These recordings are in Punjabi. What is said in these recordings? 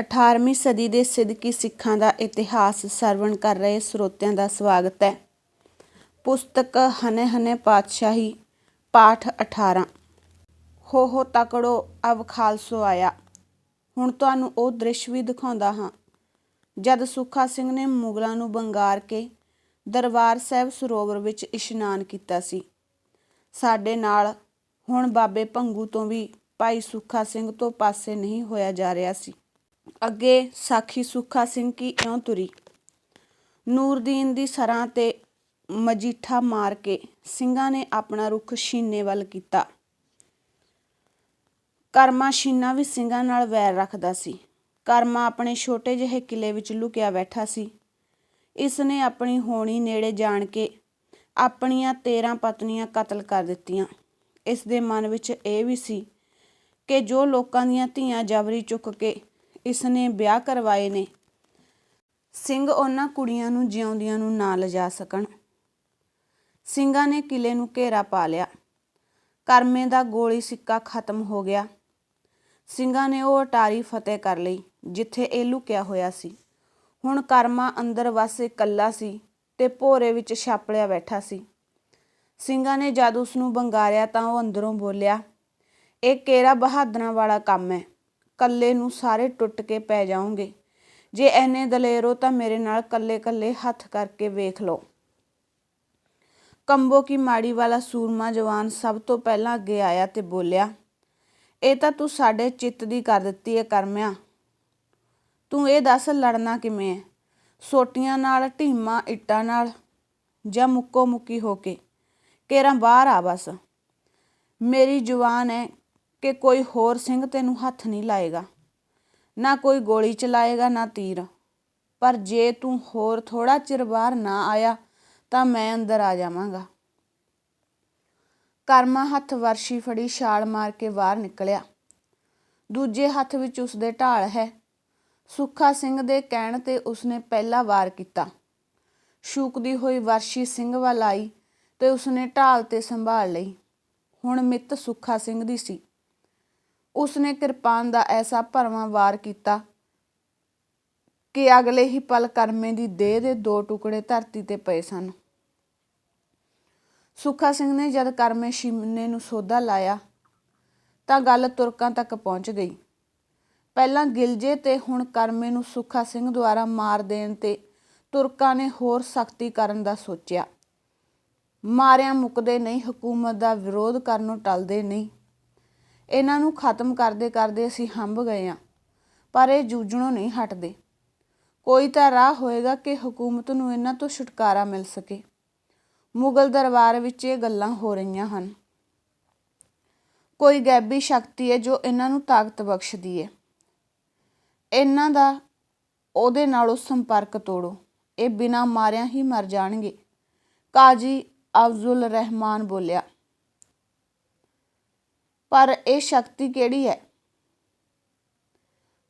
18ਵੀਂ ਸਦੀ ਦੇ ਸਿੱਧਕੀ ਸਿੱਖਾਂ ਦਾ ਇਤਿਹਾਸ ਸਰਵਣ ਕਰ ਰਹੇ ਸਰੋਤਿਆਂ ਦਾ ਸਵਾਗਤ ਹੈ। ਪੁਸਤਕ ਹਨੇ ਹਨੇ ਪਾਤਸ਼ਾਹੀ, ਪਾਠ 18 ਹੋ ਹੋ ਤਕੜੋ, ਅਬ ਖਾਲਸੋ ਆਇਆ। ਹੁਣ ਤੁਹਾਨੂੰ ਉਹ ਦ੍ਰਿਸ਼ ਵੀ ਦਿਖਾਉਂਦਾ ਹਾਂ। ਜਦ ਸੁੱਖਾ ਸਿੰਘ ਨੇ ਮੁਗਲਾਂ ਨੂੰ ਬੰਗਾਰ ਕੇ ਦਰਬਾਰ ਸਾਹਿਬ ਸਰੋਵਰ ਵਿੱਚ ਇਸ਼ਨਾਨ ਕੀਤਾ ਸੀ। ਸਾਡੇ ਨਾਲ ਹੁਣ ਬਾਬੇ ਭੰਗੂ ਤੋਂ ਵੀ ਭਾਈ ਸੁੱਖਾ ਸਿੰਘ ਤੋਂ ਪਾਸੇ ਨਹੀਂ ਹੋਇਆ ਜਾ ਰਿਹਾ ਸੀ। ਅੱਗੇ ਸਾਖੀ ਸੁੱਖਾ ਸਿੰਘ ਕੀ ਇਉਂ ਤੁਰੀ। ਨੂਰਦੀਨ ਦੀ ਸਰਾਂ ਤੇ ਮਜੀਠਾ ਮਾਰ ਕੇ ਸਿੰਘਾਂ ਨੇ ਆਪਣਾ ਰੁਖ ਸ਼ੀਨੇ ਵੱਲ ਕੀਤਾ। ਕਰਮਾ ਸ਼ੀਨਾ ਵੀ ਸਿੰਘਾਂ ਨਾਲ ਵੈਰ ਰੱਖਦਾ ਸੀ। ਕਰਮਾ ਆਪਣੇ ਛੋਟੇ ਜਿਹੇ ਕਿਲੇ ਵਿੱਚ ਲੁਕਿਆ ਬੈਠਾ ਸੀ। ਇਸ ਨੇ ਆਪਣੀ ਹੋਣੀ ਨੇੜੇ ਜਾਣ ਕੇ ਆਪਣੀਆਂ 13 ਪਤਨੀਆਂ ਕਤਲ ਕਰ ਦਿੱਤੀਆਂ। ਇਸ ਦੇ ਮਨ ਵਿੱਚ ਇਹ ਵੀ ਸੀ ਕਿ ਜੋ ਲੋਕਾਂ ਦੀਆਂ ਧੀਆਂ ਜਬਰੀ ਚੁੱਕ ਕੇ ਇਸ ਨੇ ਵਿਆਹ ਕਰਵਾਏ ਨੇ। ਸਿੰਘ ਉਹਨਾਂ ਕੁੜੀਆਂ ਨੂੰ ਜਿਉਂਦਿਆਂ ਨੂੰ ਨਾ ਲਿਜਾ ਸਕਣ। ਸਿੰਘਾਂ ਨੇ ਕਿਲੇ ਨੂੰ ਘੇਰਾ ਪਾ ਲਿਆ। ਕਰਮੇ ਦਾ ਗੋਲੀ ਸਿੱਕਾ ਖਤਮ ਹੋ ਗਿਆ। ਸਿੰਘਾਂ ਨੇ ਉਹ ਅਟਾਰੀ ਫਤਿਹ ਕਰ ਲਈ, ਜਿੱਥੇ ਇਹ ਲੁਕਿਆ ਹੋਇਆ ਸੀ। ਹੁਣ ਕਰਮਾ ਅੰਦਰ ਵਾਸੇ ਇਕੱਲਾ ਸੀ ਤੇ ਭੋਰੇ ਵਿੱਚ ਛਾਪੜਿਆ ਬੈਠਾ ਸੀ। ਸਿੰਘਾਂ ਨੇ ਜਦ ਉਸ ਨੂੰ ਬੰਗਾਰਿਆ ਤਾਂ ਉਹ ਅੰਦਰੋਂ ਬੋਲਿਆ, ਇਹ ਕੇਰਾ ਬਹਾਦਰਾਂ ਵਾਲਾ ਕੰਮ ਹੈ? ਕੱਲੇ ਨੂੰ ਸਾਰੇ ਟੁੱਟ ਕੇ ਪੈ ਜਾਓਗੇ। ਜੇ ਐਨੇ ਦਲੇਰੋ ਤਾਂ ਮੇਰੇ ਨਾਲ ਕੱਲੇ ਕੱਲੇ ਹੱਥ ਕਰਕੇ ਵੇਖ ਲਓ। ਕੰਬੋ ਕੀ ਮਾੜੀ ਵਾਲਾ ਸੂਰਮਾ ਜਵਾਨ ਸਭ ਤੋਂ ਪਹਿਲਾਂ ਅੱਗੇ ਆਇਆ ਤੇ ਬੋਲਿਆ, ਇਹ ਤਾਂ ਤੂੰ ਸਾਡੇ ਚਿੱਤ ਦੀ ਕਰ ਦਿੱਤੀ ਹੈ ਕਰਮਿਆ। ਤੂੰ ਇਹ ਦੱਸ ਲੜਨਾ ਕਿਵੇਂ ਹੈ ਸੋਟੀਆਂ ਨਾਲ, ਢੀਮਾ, ਇੱਟਾਂ ਨਾਲ, ਜਾਂ ਮੁੱਕੋ ਮੁੱਕੀ ਹੋ ਕੇ? ਕੇਰਾਂ ਬਾਹਰ ਆ ਬਸ। ਮੇਰੀ ਜਵਾਨ ਹੈ ਕਿ ਕੋਈ ਹੋਰ ਸਿੰਘ ਤੈਨੂੰ ਹੱਥ ਨਹੀਂ ਲਾਏਗਾ। ਨਾ ਕੋਈ ਗੋਲੀ ਚਲਾਏਗਾ, ਨਾ ਤੀਰ। ਪਰ ਜੇ ਤੂੰ ਹੋਰ ਥੋੜਾ ਚਿਰ ਬਾਹਰ ਨਾ ਆਇਆ, ਤਾਂ ਮੈਂ ਅੰਦਰ ਆ ਜਾਵਾਂਗਾ। ਕਰਮਾ ਹੱਥ ਵਰਸ਼ੀ ਫੜੀ ਛਾਲ ਮਾਰ ਕੇ ਬਾਹਰ ਨਿਕਲਿਆ। ਦੂਜੇ ਹੱਥ ਵਿੱਚ ਉਸਦੇ ਢਾਲ ਹੈ। ਸੁੱਖਾ ਸਿੰਘ ਦੇ ਕਹਿਣ ਤੇ ਉਸਨੇ ਪਹਿਲਾ ਵਾਰ ਕੀਤਾ। ਸ਼ੂਕਦੀ ਹੋਈ ਵਰਸ਼ੀ ਸਿੰਘ ਵੱਲ ਆਈ ਤੇ ਉਸਨੇ ਢਾਲ ਤੇ ਸੰਭਾਲ ਲਈ। ਹੁਣ ਮਿੱਤ ਸੁੱਖਾ ਸਿੰਘ ਦੀ ਸੀ। ਉਸਨੇ ਕਿਰਪਾਨ ਦਾ ਐਸਾ ਭਰਵਾਂ ਵਾਰ ਕੀਤਾ ਕਿ ਅਗਲੇ ਹੀ ਪਲ ਕਰਮੇ ਦੀ ਦੇਹ ਦੇ ਦੋ ਟੁਕੜੇ ਧਰਤੀ ਤੇ ਪਏ ਸਨ। ਸੁੱਖਾ ਸਿੰਘ ਨੇ ਜਦ ਕਰਮੇ ਸ਼ਿਮਨੇ ਨੂੰ ਸੋਧਾ ਲਾਇਆ, ਤਾਂ ਗੱਲ ਤੁਰਕਾਂ ਤੱਕ ਪਹੁੰਚ ਗਈ। ਪਹਿਲਾਂ ਗਿਲਜੇ ਤੇ ਹੁਣ ਕਰਮੇ ਨੂੰ ਸੁੱਖਾ ਸਿੰਘ ਦੁਆਰਾ ਮਾਰ ਦੇਣ ਤੇ ਤੁਰਕਾਂ ਨੇ ਹੋਰ ਸਖਤੀ ਕਰਨ ਦਾ ਸੋਚਿਆ। ਮਾਰਿਆ ਮੁੱਕਦੇ ਨਹੀਂ, ਹਕੂਮਤ ਦਾ ਵਿਰੋਧ ਕਰਨ ਨੂੰ ਟਲਦੇ ਨਹੀਂ। ਇਹਨਾਂ ਨੂੰ ਖਤਮ ਕਰਦੇ ਕਰਦੇ ਅਸੀਂ ਹੰਭ ਗਏ ਆ ਪਰ ਇਹ ਜੂਝਣੋਂ ਨਹੀਂ ਹਟਦੇ। ਕੋਈ ਤਾਂ ਰਾਹ ਹੋਏਗਾ ਕਿ ਹਕੂਮਤ ਨੂੰ ਇਹਨਾਂ ਤੋਂ ਛੁਟਕਾਰਾ ਮਿਲ ਸਕੇ। ਮੁਗਲ ਦਰਬਾਰ ਵਿੱਚ ਇਹ ਗੱਲਾਂ ਹੋ ਰਹੀਆਂ ਹਨ। ਕੋਈ ਗੈਬੀ ਸ਼ਕਤੀ ਹੈ ਜੋ ਇਹਨਾਂ ਨੂੰ ਤਾਕਤ ਬਖਸ਼ਦੀ ਹੈ। ਇਹਨਾਂ ਦਾ ਉਹਦੇ ਨਾਲੋਂ ਸੰਪਰਕ ਤੋੜੋ। ਇਹ ਬਿਨਾ ਮਾਰਿਆਂ ਹੀ ਮਰ ਜਾਣਗੇ। ਕਾਜੀ ਅਫਜ਼ੁਲ ਰਹਿਮਾਨ ਬੋਲਿਆ ਪਰ ਇਹ ਸ਼ਕਤੀ ਕਿਹੜੀ ਹੈ?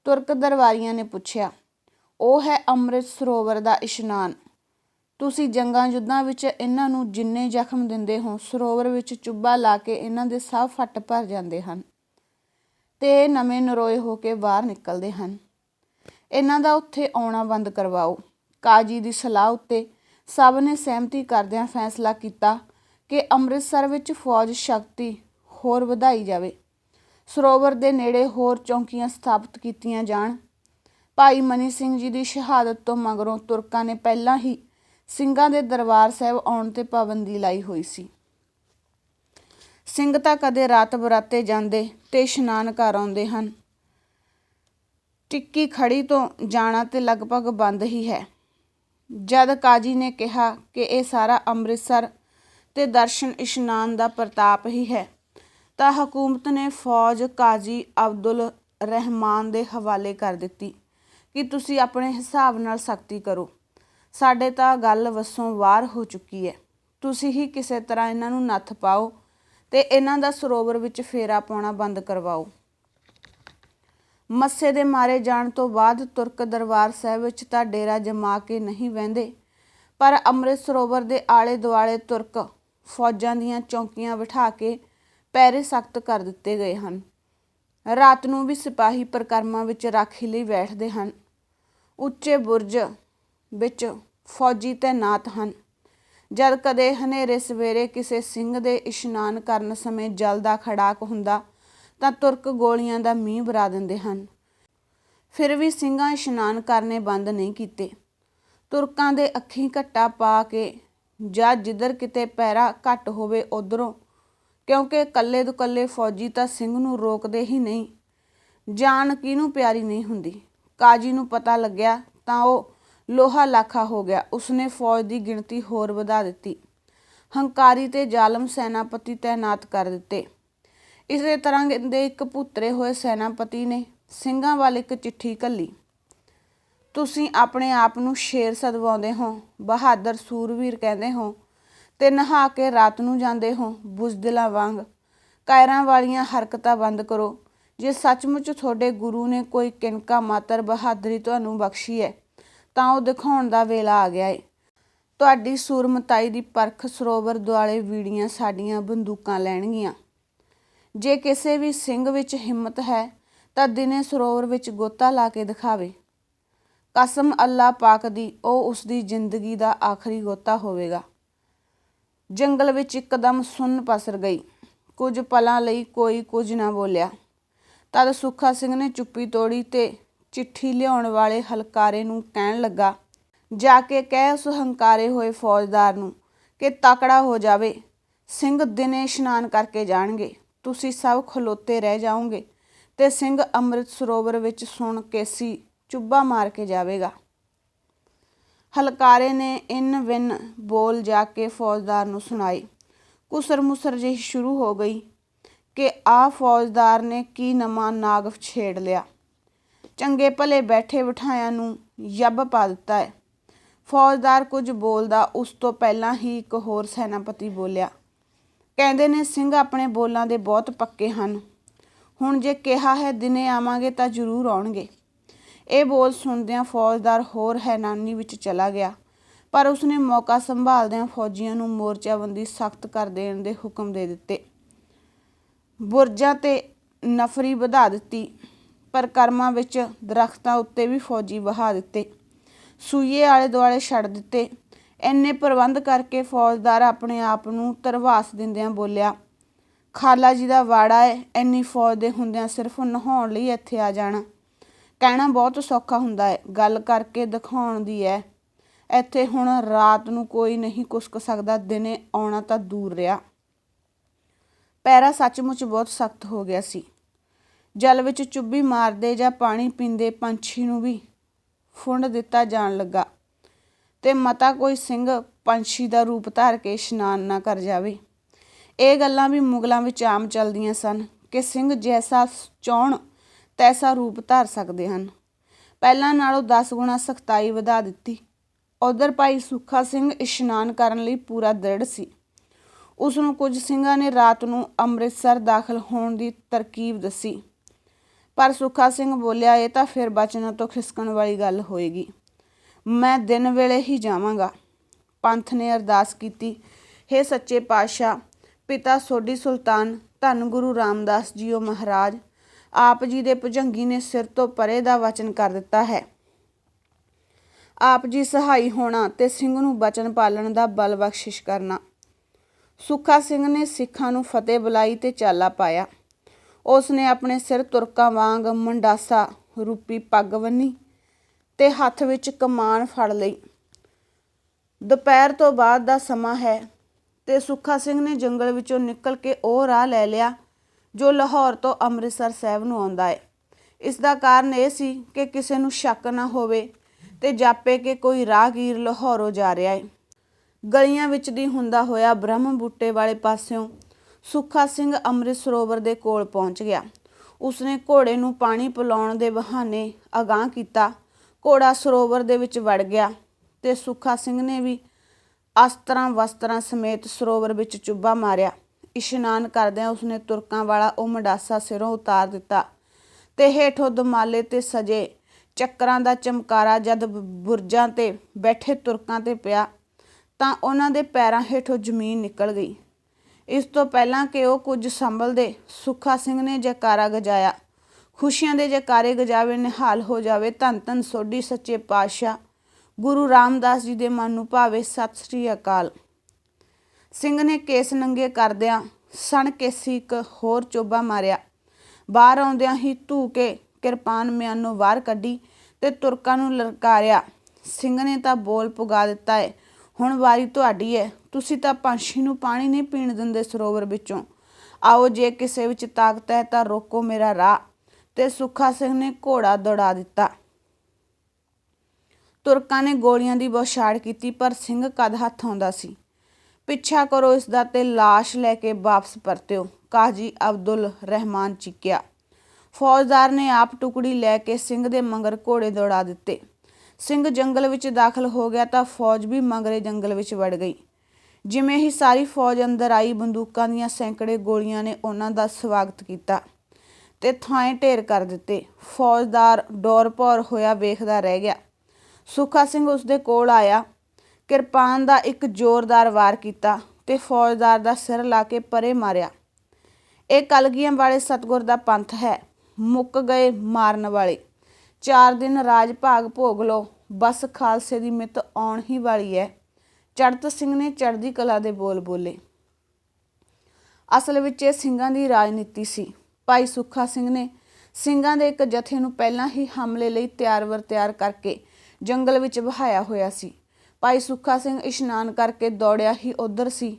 ਤੁਰਕ ਦਰਬਾਰੀਆਂ ਨੇ ਪੁੱਛਿਆ, ਉਹ ਹੈ ਅੰਮ੍ਰਿਤ ਸਰੋਵਰ ਦਾ ਇਸ਼ਨਾਨ। ਤੁਸੀਂ ਜੰਗਾਂ ਯੁੱਧਾਂ ਵਿੱਚ ਇਹਨਾਂ ਨੂੰ ਜਿੰਨੇ ਜ਼ਖਮ ਦਿੰਦੇ ਹੋ, ਸਰੋਵਰ ਵਿੱਚ ਚੁੱਬਾ ਲਾ ਕੇ ਇਹਨਾਂ ਦੇ ਸਭ ਫੱਟ ਭਰ ਜਾਂਦੇ ਹਨ ਤੇ ਨਵੇਂ ਨਰੋਏ ਹੋ ਕੇ ਬਾਹਰ ਨਿਕਲਦੇ ਹਨ। ਇਹਨਾਂ ਦਾ ਉੱਥੇ ਆਉਣਾ ਬੰਦ ਕਰਵਾਓ। ਕਾਜੀ ਦੀ ਸਲਾਹ ਉੱਤੇ ਸਭ ਨੇ ਸਹਿਮਤੀ ਕਰਦਿਆਂ ਫੈਸਲਾ ਕੀਤਾ ਕਿ ਅੰਮ੍ਰਿਤਸਰ ਵਿੱਚ ਫੌਜ ਸ਼ਕਤੀ ਹੋਰ ਵਧਾਈ ਜਾਵੇ। ਸਰੋਵਰ ਦੇ ਨੇੜੇ ਹੋਰ ਚੌਂਕੀਆਂ ਸਥਾਪਿਤ ਕੀਤੀਆਂ ਜਾਣ। ਭਾਈ ਮਨੀ ਸਿੰਘ ਜੀ ਦੀ ਸ਼ਹਾਦਤ ਤੋਂ ਮਗਰੋਂ ਤੁਰਕਾਂ ਨੇ ਪਹਿਲਾਂ ਹੀ ਸਿੰਘਾਂ ਦੇ ਦਰਬਾਰ ਸਾਹਿਬ ਆਉਣ ਤੇ ਪਾਬੰਦੀ ਲਾਈ ਹੋਈ ਸੀ। ਸਿੰਘ ਤਾਂ ਕਦੇ ਰਾਤ ਬਰਾਤੇ ਜਾਂਦੇ ਤੇ ਇਸ਼ਨਾਨ ਕਰ ਆਉਂਦੇ ਹਨ। ਟਿੱਕੀ ਖੜੀ ਤੋਂ ਜਾਣਾ ਤੇ ਲਗਭਗ ਬੰਦ ਹੀ ਹੈ। ਜਦ ਕਾਜੀ ਨੇ ਕਿਹਾ ਕਿ ਇਹ ਸਾਰਾ ਅੰਮ੍ਰਿਤਸਰ ਤੇ ਦਰਸ਼ਨ ਇਸ਼ਨਾਨ ਦਾ ਪ੍ਰਤਾਪ ਹੀ ਹੈ ਤਾਂ ਹਕੂਮਤ ਨੇ ਫੌਜ ਕਾਜੀ ਅਬਦੁਲ ਰਹਿਮਾਨ ਦੇ ਹਵਾਲੇ ਕਰ ਦਿੱਤੀ ਕਿ ਤੁਸੀਂ ਆਪਣੇ ਹਿਸਾਬ ਨਾਲ ਸਖਤੀ ਕਰੋ। ਸਾਡੇ ਤਾਂ ਗੱਲ ਵਸੋਂ ਵਾਰ ਹੋ ਚੁੱਕੀ ਹੈ। ਤੁਸੀਂ ਹੀ ਕਿਸੇ ਤਰ੍ਹਾਂ ਇਹਨਾਂ ਨੂੰ ਨੱਥ ਪਾਓ ਤੇ ਇਹਨਾਂ ਦਾ ਸਰੋਵਰ ਵਿੱਚ ਫੇਰਾ ਪਾਉਣਾ ਬੰਦ ਕਰਵਾਓ। ਮੱਸੇ ਦੇ ਮਾਰੇ ਜਾਣ ਤੋਂ ਬਾਅਦ ਤੁਰਕ ਦਰਬਾਰ ਸਾਹਿਬ ਵਿੱਚ ਤਾਂ ਡੇਰਾ ਜਮਾ ਕੇ ਨਹੀਂ ਵਹਿੰਦੇ, ਪਰ ਅੰਮ੍ਰਿਤ ਸਰੋਵਰ ਦੇ ਆਲੇ ਦੁਆਲੇ ਤੁਰਕ ਫੌਜਾਂ ਦੀਆਂ ਚੌਕੀਆਂ ਬਿਠਾ ਕੇ ਪੈਰੇ ਸਖਤ ਕਰ ਦਿੱਤੇ ਗਏ ਹਨ। ਰਾਤ ਨੂੰ ਵੀ ਸਿਪਾਹੀ ਪਰਕਰਮਾਂ ਵਿੱਚ ਰਾਖੀ ਲਈ ਬੈਠਦੇ ਹਨ। ਉੱਚੇ ਬੁਰਜ ਵਿੱਚ ਫੌਜੀ ਤੈਨਾਤ ਹਨ। ਜਦ ਕਦੇ ਹਨੇਰੇ ਸਵੇਰੇ ਕਿਸੇ ਸਿੰਘ ਦੇ ਇਸ਼ਨਾਨ ਕਰਨ ਸਮੇਂ ਜਲ ਦਾ ਖੜਾਕ ਹੁੰਦਾ, ਤਾਂ ਤੁਰਕ ਗੋਲੀਆਂ ਦਾ ਮੀਂਹ ਵਰਾ ਦਿੰਦੇ ਹਨ। ਫਿਰ ਵੀ ਸਿੰਘਾਂ ਇਸ਼ਨਾਨ ਕਰਨੇ ਬੰਦ ਨਹੀਂ ਕੀਤੇ। ਤੁਰਕਾਂ ਦੇ ਅੱਖੀਂ ਘੱਟਾ ਪਾ ਕੇ, ਜਾਂ ਜਿੱਧਰ ਕਿਤੇ ਪੈਰਾ ਘੱਟ ਹੋਵੇ, ਉਧਰੋਂ ਕਿਉਂਕਿ ਕੱਲੇ ਤੋਂ ਕੱਲੇ ਫੌਜੀ ਤਾਂ ਸਿੰਘ ਨੂੰ ਰੋਕਦੇ ਹੀ ਨਹੀਂ। ਜਾਨ ਕਿਹਨੂੰ ਪਿਆਰੀ ਨਹੀਂ ਹੁੰਦੀ? ਕਾਜੀ ਨੂੰ ਪਤਾ ਲੱਗਿਆ ਤਾਂ ਉਹ ਲੋਹਾ ਲਾਖਾ ਹੋ ਗਿਆ। ਉਸਨੇ ਫੌਜ ਦੀ ਗਿਣਤੀ ਹੋਰ ਵਧਾ ਦਿੱਤੀ। ਹੰਕਾਰੀ ਤੇ ਜ਼ਾਲਮ ਸੈਨਾਪਤੀ ਤਾਇਨਾਤ ਕਰ ਦਿੱਤੇ। ਇਸੇ ਤਰ੍ਹਾਂ ਦੇ ਇੱਕ ਪੁੱਤਰੇ ਹੋਏ ਸੈਨਾਪਤੀ ਨੇ ਸਿੰਘਾਂ ਵੱਲ ਇੱਕ ਚਿੱਠੀ ਘੱਲੀ। ਤੁਸੀਂ ਆਪਣੇ ਆਪ ਨੂੰ ਸ਼ੇਰ ਸਦਵਾਉਂਦੇ ਹੋ, ਬਹਾਦਰ ਸੂਰਵੀਰ ਕਹਿੰਦੇ ਹੋ ਤੇ ਨਹਾ ਕੇ ਰਾਤ ਨੂੰ ਜਾਂਦੇ ਹੋ ਬੁਜ਼ਦਿਲਾਂ ਵਾਂਗ। ਕਾਇਰਾਂ ਵਾਲੀਆਂ ਹਰਕਤਾਂ ਬੰਦ ਕਰੋ। ਜੇ ਸੱਚਮੁੱਚ ਤੁਹਾਡੇ ਗੁਰੂ ਨੇ ਕੋਈ ਕਿਨਕਾ ਮਾਤਰ ਬਹਾਦਰੀ ਤੁਹਾਨੂੰ ਬਖਸ਼ੀ ਹੈ, ਤਾਂ ਉਹ ਦਿਖਾਉਣ ਦਾ ਵੇਲਾ ਆ ਗਿਆ ਏ। ਤੁਹਾਡੀ ਸੂਰਮਤਾਈ ਦੀ ਪਰਖ ਸਰੋਵਰ ਦੁਆਲੇ ਵੀੜੀਆਂ ਸਾਡੀਆਂ ਬੰਦੂਕਾਂ ਲੈਣਗੀਆਂ। ਜੇ ਕਿਸੇ ਵੀ ਸਿੰਘ ਵਿੱਚ ਹਿੰਮਤ ਹੈ, ਤਾਂ ਦਿਨੇ ਸਰੋਵਰ ਵਿੱਚ ਗੋਤਾ ਲਾ ਕੇ ਦਿਖਾਵੇ। ਕਸਮ ਅੱਲਾ ਪਾਕ ਦੀ, ਉਹ ਉਸ ਦੀ ਜ਼ਿੰਦਗੀ ਦਾ ਆਖਰੀ ਗੋਤਾ ਹੋਵੇਗਾ। ਜੰਗਲ ਵਿੱਚ ਇੱਕਦਮ ਸੁੰਨ ਪਸਰ ਗਈ। ਕੁਝ ਪਲਾਂ ਲਈ ਕੋਈ ਕੁਝ ਨਾ ਬੋਲਿਆ। ਤਦ ਸੁੱਖਾ ਸਿੰਘ ਨੇ ਚੁੱਪੀ ਤੋੜੀ ਤੇ ਚਿੱਠੀ ਲਿਆਉਣ ਵਾਲੇ ਹਲਕਾਰੇ ਨੂੰ ਕਹਿਣ ਲੱਗਾ, ਜਾ ਕੇ ਕਹਿ ਉਸ ਹੰਕਾਰੇ ਹੋਏ ਫੌਜਦਾਰ ਨੂੰ ਕਿ ਤਕੜਾ ਹੋ ਜਾਵੇ। ਸਿੰਘ ਦਿਨੇ ਇਸ਼ਨਾਨ ਕਰਕੇ ਜਾਣਗੇ। ਤੁਸੀਂ ਸਭ ਖਲੋਤੇ ਰਹਿ ਜਾਓਗੇ ਤੇ ਸਿੰਘ ਅੰਮ੍ਰਿਤ ਸਰੋਵਰ ਵਿੱਚ ਸੁਣ ਕੇ ਸੀ ਚੁੱਬਾ ਮਾਰ ਕੇ ਜਾਵੇਗਾ। ਹਲਕਾਰੇ ਨੇ ਇਨ ਵਿਨ ਬੋਲ ਜਾ ਕੇ ਫੌਜਦਾਰ ਨੂੰ ਸੁਣਾਈ। ਕੁਸਰ ਮੁਸਰ ਜਿਹੀ ਸ਼ੁਰੂ ਹੋ ਗਈ ਕਿ ਆ ਫੌਜਦਾਰ ਨੇ ਕੀ ਨਵਾਂ ਨਾਗ ਛੇੜ ਲਿਆ। ਚੰਗੇ ਭਲੇ ਬੈਠੇ ਬਿਠਾਇਆਂ ਨੂੰ ਯੱਬ ਪਾ ਦਿੱਤਾ ਹੈ। ਫੌਜਦਾਰ ਕੁਝ ਬੋਲਦਾ ਉਸ ਤੋਂ ਪਹਿਲਾਂ ਹੀ ਇੱਕ ਹੋਰ ਸੈਨਾਪਤੀ ਬੋਲਿਆ। ਕਹਿੰਦੇ ਨੇ, ਸਿੰਘ ਆਪਣੇ ਬੋਲਾਂ ਦੇ ਬਹੁਤ ਪੱਕੇ ਹਨ। ਹੁਣ ਜੇ ਕਿਹਾ ਹੈ ਦਿਨੇ ਆਵਾਂਗੇ ਤਾਂ ਜ਼ਰੂਰ ਆਉਣਗੇ। ਇਹ ਬੋਲ ਸੁਣਦਿਆਂ ਫੌਜਦਾਰ ਹੋਰ ਹੈਰਾਨੀ ਵਿੱਚ ਚਲਾ ਗਿਆ, ਪਰ ਉਸਨੇ ਮੌਕਾ ਸੰਭਾਲਦਿਆਂ ਫੌਜੀਆਂ ਨੂੰ ਮੋਰਚਾਬੰਦੀ ਸਖਤ ਕਰ ਦੇਣ ਦੇ ਹੁਕਮ ਦੇ ਦਿੱਤੇ। ਬੁਰਜਾਂ ਤੇ ਨਫਰੀ ਵਧਾ ਦਿੱਤੀ, ਪਰ ਕਰਮਾਂ ਵਿੱਚ ਦਰਖਤਾਂ ਉੱਤੇ ਵੀ ਫੌਜੀ ਬਹਾ ਦਿੱਤੇ। ਸੂਏ ਆਲੇ ਦੁਆਲੇ ਛੱਡ ਦਿੱਤੇ। ਐਨੇ ਪ੍ਰਬੰਧ ਕਰਕੇ ਫੌਜਦਾਰ ਆਪਣੇ ਆਪ ਨੂੰ ਤਰਵਾਸ ਦਿੰਦਿਆਂ ਬੋਲਿਆ, ਖਾਲਾ ਜੀ ਦਾ ਵਾੜਾ ਹੈ ਐਨੀ ਫੌਜ ਦੇ ਹੁੰਦਿਆਂ ਸਿਰਫ ਨਹਾਉਣ ਲਈ ਇੱਥੇ ਆ ਜਾਣਾ। ਕਹਿਣਾ ਬਹੁਤ ਸੌਖਾ ਹੁੰਦਾ ਹੈ। ਗੱਲ ਕਰਕੇ ਦਿਖਾਉਣ ਦੀ ਹੈ। ਇੱਥੇ ਹੁਣ ਰਾਤ ਨੂੰ ਕੋਈ ਨਹੀਂ ਕੁਸਕ ਸਕਦਾ, ਦਿਨੇ ਆਉਣਾ ਤਾਂ ਦੂਰ ਰਿਹਾ। ਪੈਰਾ ਸੱਚਮੁੱਚ ਬਹੁਤ ਸਖਤ ਹੋ ਗਿਆ ਸੀ। ਜਲ ਵਿੱਚ ਚੁੱਭੀ ਮਾਰਦੇ ਜਾਂ ਪਾਣੀ ਪੀਂਦੇ ਪੰਛੀ ਨੂੰ ਵੀ ਫੁੰਡ ਦਿੱਤਾ ਜਾਣ ਲੱਗਾ ਤੇ ਮਤਾ ਕੋਈ ਸਿੰਘ ਪੰਛੀ ਦਾ ਰੂਪ ਧਾਰ ਕੇ ਇਸ਼ਨਾਨ ਨਾ ਕਰ ਜਾਵੇ। ਇਹ ਗੱਲਾਂ ਵੀ ਮੁਗਲਾਂ ਵਿੱਚ ਆਮ ਚੱਲਦੀਆਂ ਸਨ ਕਿ ਸਿੰਘ ਜੈਸਾ ਚਾਹਣ ਤੈਸਾ ਰੂਪ ਧਾਰ ਸਕਦੇ ਹਨ। ਪਹਿਲਾਂ ਨਾਲੋਂ 10 ਗੁਣਾ ਸਖਤਾਈ ਵਧਾ ਦਿੱਤੀ। ਉਧਰ ਭਾਈ ਸੁੱਖਾ ਸਿੰਘ ਇਸ਼ਨਾਨ ਕਰਨ ਲਈ ਪੂਰਾ ਦ੍ਰਿੜ ਸੀ। ਉਸ ਨੂੰ ਕੁਝ ਸਿੰਘਾਂ ਨੇ ਰਾਤ ਨੂੰ ਅੰਮ੍ਰਿਤਸਰ ਦਾਖਲ ਹੋਣ ਦੀ ਤਰਕੀਬ ਦੱਸੀ। ਪਰ ਸੁੱਖਾ ਸਿੰਘ ਬੋਲਿਆ, ਇਹ ਤਾਂ ਫਿਰ ਬਚਨਾਂ ਤੋਂ ਖਿਸਕਣ ਵਾਲੀ ਗੱਲ ਹੋਏਗੀ। ਮੈਂ ਦਿਨ ਵੇਲੇ ਹੀ ਜਾਵਾਂਗਾ। ਪੰਥ ਨੇ ਅਰਦਾਸ ਕੀਤੀ हे ਸੱਚੇ ਪਾਤਸ਼ਾਹ, ਪਿਤਾ ਸੋਢੀ ਸੁਲਤਾਨ, ਧੰਨ ਗੁਰੂ ਰਾਮਦਾਸ ਜੀਓ ਮਹਾਰਾਜ ਆਪ ਜੀ ਦੇ ਭੁਜੰਗੀ ਨੇ ਸਿਰ ਤੋਂ ਪਰੇ ਦਾ ਵਚਨ ਕਰ ਦਿੱਤਾ ਹੈ। ਆਪ ਜੀ ਸਹਾਈ ਹੋਣਾ ਤੇ ਸਿੰਘ ਨੂੰ ਬਚਨ ਪਾਲਣ ਦਾ ਬਲ ਬਖਸ਼ਿਸ਼ ਕਰਨਾ। ਸੁੱਖਾ ਸਿੰਘ ਨੇ ਸਿੱਖਾਂ ਨੂੰ ਫਤਿਹ ਬੁਲਾਈ ਤੇ ਚਾਲਾ ਪਾਇਆ। ਉਸ ਨੇ ਆਪਣੇ ਸਿਰ ਤੁਰਕਾਂ ਵਾਂਗ ਮੰਡਾਸਾ ਰੂਪੀ ਪੱਗ ਬੰਨੀ ਤੇ ਹੱਥ ਵਿੱਚ ਕਮਾਨ ਫੜ ਲਈ। ਦੁਪਹਿਰ ਤੋਂ ਬਾਅਦ ਦਾ ਸਮਾਂ ਹੈ ਤੇ ਸੁੱਖਾ ਸਿੰਘ ਨੇ ਜੰਗਲ ਵਿੱਚੋਂ ਨਿਕਲ ਕੇ ਉਹ ਰਾਹ ਲੈ ਲਿਆ ਜੋ ਲਾਹੌਰ ਤੋਂ ਅੰਮ੍ਰਿਤਸਰ ਸਾਹਿਬ ਨੂੰ ਆਉਂਦਾ ਹੈ। ਇਸ ਦਾ ਕਾਰਨ ਇਹ ਸੀ ਕਿ ਕਿਸੇ ਨੂੰ ਸ਼ੱਕ ਨਾ ਹੋਵੇ ਤੇ ਜਾਪੇ ਕਿ ਕੋਈ ਰਾਹਗੀਰ ਲਾਹੌਰੋਂ ਜਾ ਰਿਹਾ ਹੈ। ਗਲੀਆਂ ਵਿੱਚ ਦੀ ਹੁੰਦਾ ਹੋਇਆ ਬ੍ਰਹਮ ਬੂਟੇ ਵਾਲੇ ਪਾਸਿਓਂ ਸੁੱਖਾ ਸਿੰਘ ਅੰਮ੍ਰਿਤ ਸਰੋਵਰ ਦੇ ਕੋਲ ਪਹੁੰਚ ਗਿਆ। ਉਸਨੇ ਘੋੜੇ ਨੂੰ ਪਾਣੀ ਪਿਲਾਉਣ ਦੇ ਬਹਾਨੇ ਅਗਾਹ ਕੀਤਾ। ਘੋੜਾ ਸਰੋਵਰ ਦੇ ਵਿੱਚ ਵੜ ਗਿਆ ਤੇ ਸੁੱਖਾ ਸਿੰਘ ਨੇ ਵੀ ਅਸਤਰਾਂ ਵਸਤਰਾਂ ਸਮੇਤ ਸਰੋਵਰ ਵਿੱਚ ਚੁੱਭਾ ਮਾਰਿਆ। ਇਸ਼ਨਾਨ ਕਰਦਿਆਂ ਉਸਨੇ ਤੁਰਕਾਂ ਵਾਲਾ ਉਹ ਮਡਾਸਾ ਸਿਰੋਂ ਉਤਾਰ ਦਿੱਤਾ ਤੇ ਹੇਠੋਂ ਦਮਾਲੇ ਤੇ ਸਜੇ ਚੱਕਰਾਂ ਦਾ ਚਮਕਾਰਾ ਜਦ ਬੁਰਜਾਂ ਤੇ ਬੈਠੇ ਤੁਰਕਾਂ ਤੇ ਪਿਆ ਤਾਂ ਉਹਨਾਂ ਦੇ ਪੈਰਾਂ ਹੇਠੋਂ ਜ਼ਮੀਨ ਨਿਕਲ ਗਈ। ਇਸ ਤੋਂ ਪਹਿਲਾਂ ਕਿ ਉਹ ਕੁਝ ਸੰਭਲਦੇ ਸੁੱਖਾ ਸਿੰਘ ਨੇ ਜੈਕਾਰਾ ਗਜਾਇਆ। ਖੁਸ਼ੀਆਂ ਦੇ ਜੈਕਾਰੇ ਗਜਾਵੇ ਨਿਹਾਲ ਹੋ ਜਾਵੇ ਧੰਨ ਧੰਨ ਸੋਢੀ ਸੱਚੇ ਪਾਤਸ਼ਾਹ। ਗੁਰੂ ਰਾਮਦਾਸ ਜੀ ਦੇ ਮਨ ਨੂੰ ਭਾਵੇ ਸਤਿ ਸ੍ਰੀ ਅਕਾਲ। ਸਿੰਘ ਨੇ ਕੇਸ ਨੰਗੇ ਕਰਦਿਆਂ ਸਣ ਕੇਸੀ ਇੱਕ ਹੋਰ ਚੋਬਾ ਮਾਰਿਆ। ਬਾਹਰ ਆਉਂਦਿਆਂ ਹੀ ਧੂ ਕੇ ਕਿਰਪਾਨ ਮਿਆਨੋਂ ਬਾਹਰ ਕੱਢੀ ਤੇ ਤੁਰਕਾਂ ਨੂੰ ਲਲਕਾਰਿਆ। ਸਿੰਘ ਨੇ ਤਾਂ ਬੋਲ ਪੁਗਾ ਦਿੱਤਾ ਏ, ਹੁਣ ਵਾਰੀ ਤੁਹਾਡੀ ਏ, ਤੁਸੀਂ ਤਾਂ ਪੰਛੀ ਨੂੰ ਪਾਣੀ ਨਹੀਂ ਪੀਣ ਦਿੰਦੇ ਸਰੋਵਰ ਵਿੱਚੋਂ। ਆਓ ਜੇ ਕਿਸੇ ਵਿੱਚ ਤਾਕਤ ਹੈ ਤਾਂ ਰੋਕੋ ਮੇਰਾ ਰਾਹ। ਤੇ ਸੁੱਖਾ ਸਿੰਘ ਨੇ ਘੋੜਾ ਦੌੜਾ ਦਿੱਤਾ। ਤੁਰਕਾਂ ਨੇ ਗੋਲੀਆਂ ਦੀ ਬੌਛਾੜ ਕੀਤੀ, ਪਰ ਸਿੰਘ ਕਦ ਹੱਥ ਆਉਂਦਾ ਸੀ? ਪਿੱਛਾ ਕਰੋ ਇਸ ਦਾ ਤੇ ਲਾਸ਼ ਲੈ ਕੇ ਵਾਪਸ ਪਰਤਿਓ, ਕਾਜੀ ਅਬਦੁਲ ਰਹਿਮਾਨ ਚੀਕਿਆ। ਫੌਜਦਾਰ ਨੇ ਆਪ ਟੁਕੜੀ ਲੈ ਕੇ ਸਿੰਘ ਦੇ ਮੰਗਰ ਘੋੜੇ ਦੌੜਾ ਦਿੱਤੇ। ਸਿੰਘ ਜੰਗਲ ਵਿੱਚ ਦਾਖਲ ਹੋ ਗਿਆ ਤਾਂ ਫੌਜ ਵੀ ਮਗਰੇ ਜੰਗਲ ਵਿੱਚ ਵੜ ਗਈ। ਜਿਵੇਂ ਹੀ ਸਾਰੀ ਫੌਜ ਅੰਦਰ ਆਈ, ਬੰਦੂਕਾਂ ਦੀਆਂ ਸੈਂਕੜੇ ਗੋਲੀਆਂ ਨੇ ਉਹਨਾਂ ਦਾ ਸਵਾਗਤ ਕੀਤਾ ਤੇ ਥਾਂ ਢੇਰ ਕਰ ਦਿੱਤੇ। ਫੌਜਦਾਰ ਡੋਰ ਭੌਰ ਹੋਇਆ ਵੇਖਦਾ ਰਹਿ ਗਿਆ। ਸੁੱਖਾ ਸਿੰਘ ਉਸਦੇ ਕੋਲ ਆਇਆ। ਕਿਰਪਾਨ ਦਾ ਇੱਕ ਜ਼ੋਰਦਾਰ ਵਾਰ ਕੀਤਾ ਤੇ ਫੌਜਦਾਰ ਦਾ ਸਿਰ ਲਾ ਕੇ ਪਰੇ ਮਾਰਿਆ। ਇਹ ਕਲਗੀਆਂ ਵਾਲੇ ਸਤਗੁਰ ਦਾ ਪੰਥ ਹੈ। ਮੁੱਕ ਗਏ ਮਾਰਨ ਵਾਲੇ। ਚਾਰ ਦਿਨ ਰਾਜ ਭਾਗ ਭੋਗ ਲੋ ਬਸ ਖਾਲਸੇ ਦੀ ਮਿੱਤ ਆਉਣ ਹੀ ਵਾਲੀ ਹੈ। ਚੜਤ ਸਿੰਘ ਨੇ ਚੜ੍ਹਦੀ ਕਲਾ ਦੇ ਬੋਲ ਬੋਲੇ। ਅਸਲ ਵਿੱਚ ਇਹ ਸਿੰਘਾਂ ਦੀ ਰਾਜਨੀਤੀ ਸੀ। ਭਾਈ ਸੁੱਖਾ ਸਿੰਘ ਨੇ ਸਿੰਘਾਂ ਦੇ ਇੱਕ ਜਥੇ ਨੂੰ ਪਹਿਲਾਂ ਹੀ ਹਮਲੇ ਲਈ ਤਿਆਰ-ਵਰ ਤਿਆਰ ਕਰਕੇ ਜੰਗਲ ਵਿੱਚ ਵਹਾਇਆ ਹੋਇਆ ਸੀ। ਭਾਈ ਸੁੱਖਾ ਸਿੰਘ ਇਸ਼ਨਾਨ ਕਰਕੇ ਦੌੜਿਆ ਹੀ ਉਧਰ ਸੀ,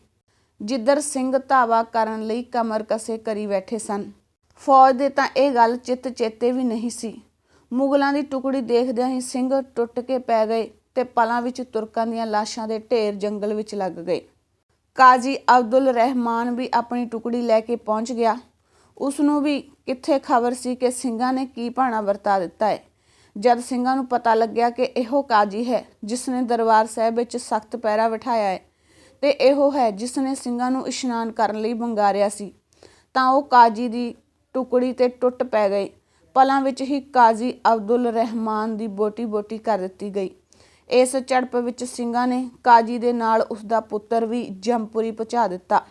ਜਿੱਧਰ ਸਿੰਘ ਧਾਵਾ ਕਰਨ ਲਈ ਕਮਰ ਕਸੇ ਕਰੀ ਬੈਠੇ ਸਨ। ਫੌਜ ਦੇ ਤਾਂ ਇਹ ਗੱਲ ਚਿੱਤ ਚੇਤੇ ਵੀ ਨਹੀਂ ਸੀ। ਮੁਗਲਾਂ ਦੀ ਟੁਕੜੀ ਦੇਖਦਿਆਂ ਹੀ ਸਿੰਘ ਟੁੱਟ ਕੇ ਪੈ ਗਏ ਤੇ ਪਲਾਂ ਵਿੱਚ ਤੁਰਕਾਂ ਦੀਆਂ ਲਾਸ਼ਾਂ ਦੇ ਢੇਰ ਜੰਗਲ ਵਿੱਚ ਲੱਗ ਗਏ। ਕਾਜ਼ੀ ਅਬਦੁਲ ਰਹਿਮਾਨ ਵੀ ਆਪਣੀ ਟੁਕੜੀ ਲੈ ਕੇ ਪਹੁੰਚ ਗਿਆ। ਉਸ ਨੂੰ ਵੀ ਕਿੱਥੇ ਖਬਰ ਸੀ ਕਿ ਸਿੰਘਾਂ ਨੇ ਕੀ ਭਾਣਾ ਵਰਤਾ ਦਿੱਤਾ ਹੈ। ਜਦ ਸਿੰਘਾਂ ਨੂੰ ਪਤਾ ਲੱਗਿਆ ਕਿ ਇਹੋ ਕਾਜੀ ਹੈ, ਜਿਸ ਨੇ ਦਰਬਾਰ ਸਾਹਿਬ ਵਿੱਚ ਸਖਤ ਪੈਰਾ ਬਿਠਾਇਆ ਹੈ ਤੇ ਇਹੋ ਹੈ ਜਿਸ ਨੇ ਸਿੰਘਾਂ ਨੂੰ ਇਸ਼ਨਾਨ ਕਰਨ ਲਈ ਬੰਗਾਰਿਆ ਸੀ, ਤਾਂ ਉਹ ਕਾਜੀ ਦੀ ਟੁਕੜੀ ਤੇ ਟੁੱਟ ਪੈ ਗਈ। ਪਲਾਂ ਵਿੱਚ ਹੀ ਕਾਜ਼ੀ ਅਬਦੁਲ ਰਹਿਮਾਨ ਦੀ ਬੋਟੀ ਬੋਟੀ ਕਰ ਦਿੱਤੀ ਗਈ। ਇਸ ਝੜਪ ਵਿੱਚ ਸਿੰਘਾਂ ਨੇ ਕਾਜੀ ਦੇ ਨਾਲ ਉਸ ਦਾ ਪੁੱਤਰ ਵੀ ਜੰਪੁਰੀ ਪਹੁੰਚਾ ਦਿੱਤਾ।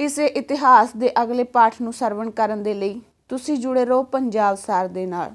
ਇਸੇ ਇਤਿਹਾਸ ਦੇ ਅਗਲੇ ਪਾਠ ਨੂੰ ਸਰਵਣ ਕਰਨ ਦੇ ਲਈ ਤੁਸੀਂ ਜੁੜੇ ਰਹੋ ਪੰਜਾਬ ਸਾਰ ਦੇ ਨਾਲ।